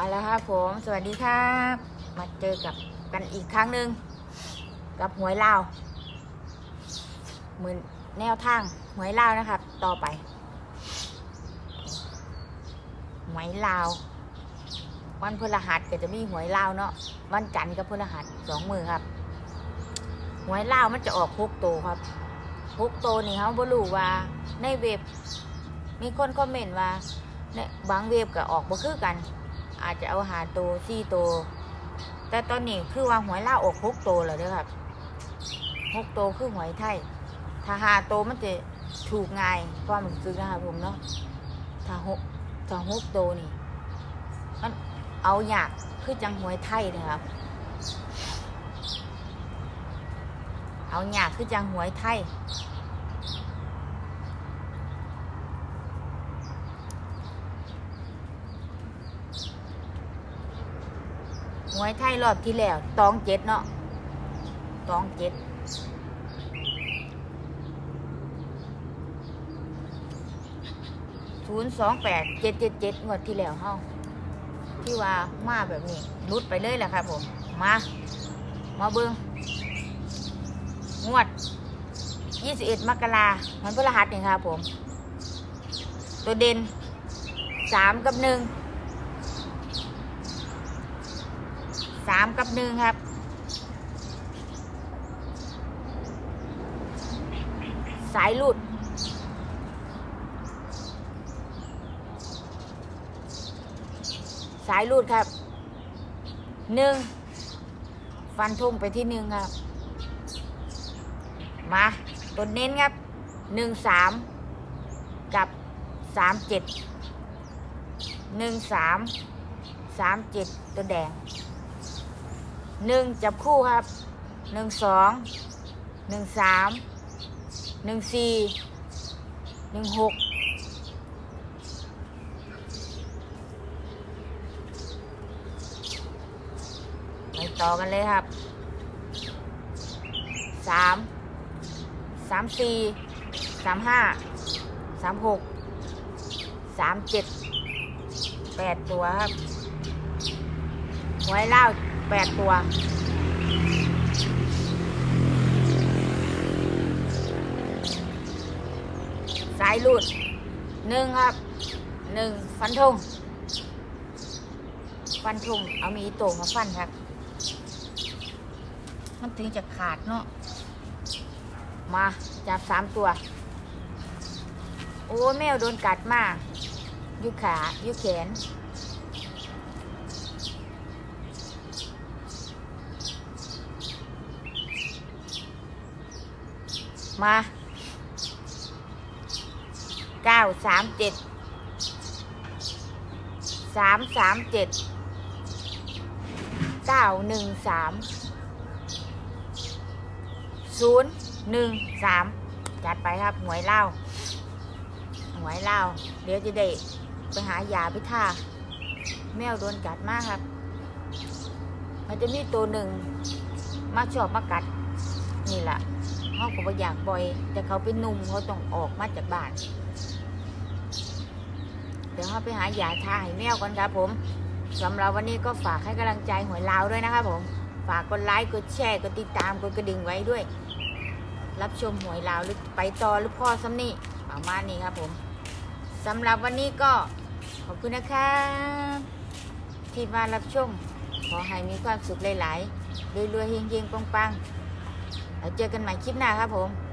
เอาละครับผม สวัสดีครับ มาเจอกับกันอีกครั้งหนึ่งกับหวยลาวเหมือนแนวทางหวยลาวนะครับ ต่อไปหวยลาว วันพฤหัสก็จะมีหวยลาวเนาะวันจันทร์กับพฤหัสสองมือครับหวยลาวมันจะออกฮุกโตครับฮุกโตนี่เขาบรู้ว่าในเว็บมีคนคอมเมนต์ว่าเนี่ยบางเว็บก็ออกบ่คือกัน อาจจะเอาหาโตวสี่โตวแต่ตอนนี้คือว่าหวยล่าออกหกโตวแล้วเด้อครับหกโตวคือหวยไทย ถ้าหาโตวมันจะถูกง่ายความรู้สึกนะครับผมเนาะถ้าหกถ้าหกโตวนี่มันเอาอยากคือจังหวยไทยนะครับ เอาอยากคือจังหวยไทย หวยไทยรอบที่แล้วตองเจ็ดเนาะตองเจ็ดศูนย์สองแปดเจ็ดเจ็ดเจ็ดงวดที่แล้วเฮาที่ว่ามาแบบนี้รุดไปเลยแหละครับผมมา มาเบิงงวด21มกราวันพฤหัสนี่ครับผม ตัวเด่นสามกับหนึ่ง สามกับหนึ่งครับสายหลุด สายหลุดครับหนึ่งฟันทุ่งไปที่หนึ่งครับ มาตัวเน้นครับหนึ่งสามกับสามเจ็ดหนึ่งสามสามเจ็ดตัวแดง หนึ่งจับคู่ครับหนึ่งสองหนึ่งสามหนึ่งสี่หนึ่งหกไปต่อกันเลยครับสามสามสี่สามห้าสามหกสามเจ็ดแปดตัวครับหวยเล่า แปดตัว สายหลุดหนึ่งครับหนึ่งฟันธงฟันธงเอามีโต่งมาฟันครับ มันถึงจะขาดเนาะมาจับสามตัว โอ้แมวโดนกัดมากยุขายุแขน มาเก้าสามเจ็ดสามสามเจ็ดเก้าหนึ่งสามศูนย์หนึ่งสามจัดไปครับหวยเล่าหวยเล่าเดี๋ยวจะได้ไปหายาไปทาแมวโดนกัดมากครับ มันจะมีตัวหนึ่งมาชอบมากัดนี่แหละ เขาก็บ่อยากปล่อย แต่เขาเป็นนุ่มเขาต้องออกมาจากบ้าน เดี๋ยวเขาไปหายาทาให้แมวกันครับผมสำหรับวันนี้ก็ฝากให้กำลังใจหวยลาวด้วยนะครับผม ฝากกดไลค์กดแชร์กดติดตามกดกระดิ่งไว้ด้วย รับชมหวยลาวหรือไปต่อหรือพ่อซ้ำนี่ประมาณนี้ครับผมสำหรับวันนี้ก็ขอบคุณนะครับที่มารับชมขอให้มีความสุขหลายๆรวยๆเฮงๆปังๆ แล้วเจอกันใหม่คลิปหน้าครับผม